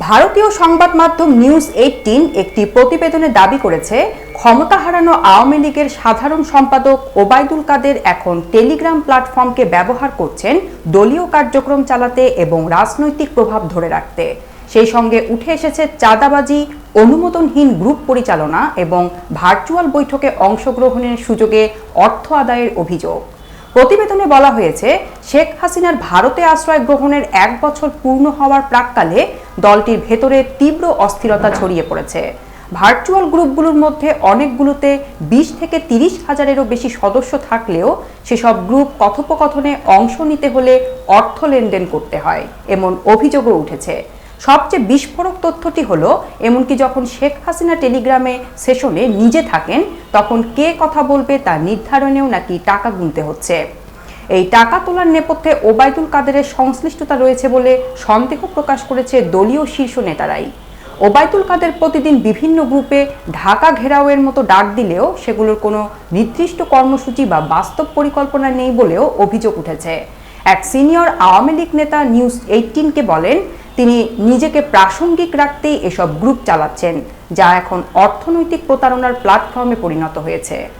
ভারতীয় সংবাদ মাধ্যম নিউজ এইটিন একটি প্রতিবেদনে দাবি করেছে, ক্ষমতা হারানো আওয়ামী লীগের সাধারণ সম্পাদক ওবায়দুল কাদের এখন টেলিগ্রাম প্ল্যাটফর্মকে ব্যবহার করছেন দলীয় কার্যক্রম চালাতে এবং রাজনৈতিক প্রভাব ধরে রাখতে। সেই সঙ্গে উঠে এসেছে চাঁদাবাজি, অনুমোদনহীন গ্রুপ পরিচালনা এবং ভার্চুয়াল বৈঠকে অংশগ্রহণের সুযোগে অর্থ আদায়ের অভিযোগ। প্রতিবেদনে বলা হয়েছে, শেখ হাসিনার ভারতে আশ্রয় গ্রহণের এক বছর পূর্ণ হওয়ার প্রাককালে দলটির ভেতরে তীব্র অস্থিরতা ছড়িয়ে পড়েছে। ভার্চুয়াল গ্রুপগুলোর মধ্যে অনেকগুলোতে বিশ থেকে তিরিশ হাজারেরও বেশি সদস্য থাকলেও সেসব গ্রুপ কথোপকথনে অংশ নিতে হলে অর্থ লেনদেন করতে হয়, এমন অভিযোগও উঠেছে। সবচেয়ে বিস্ফোরক তথ্যটি হলো, এমনকি যখন শেখ হাসিনা টেলিগ্রামে সেশনে নিজে থাকেন, তখন কে কথা বলবে তা নির্ধারণেও নাকি টাকা গুনতে হচ্ছে। এই টাকা তোলার নেপথ্যে ওবায়দুল কাদেরের সংশ্লিষ্টতা রয়েছে বলে সন্দেহ প্রকাশ করেছে দলীয় শীর্ষ নেতারাই। ওবায়দুল কাদের প্রতিদিন বিভিন্ন গ্রুপে ঢাকা ঘেরাওয়ের মতো ডাক দিলেও সেগুলোর কোনো নির্দিষ্ট কর্মসূচি বা বাস্তব পরিকল্পনা নেই বলেও অভিযোগ উঠেছে। এক সিনিয়র আওয়ামী লীগ নেতা নিউজ এইটিনকে বলেন তিনি নিজেকে প্রাসঙ্গিক রাখতেই এসব গ্রুপ চালাচ্ছেন যা এখন অর্থনৈতিক প্রতারণার প্ল্যাটফর্মে পরিণত হয়েছে।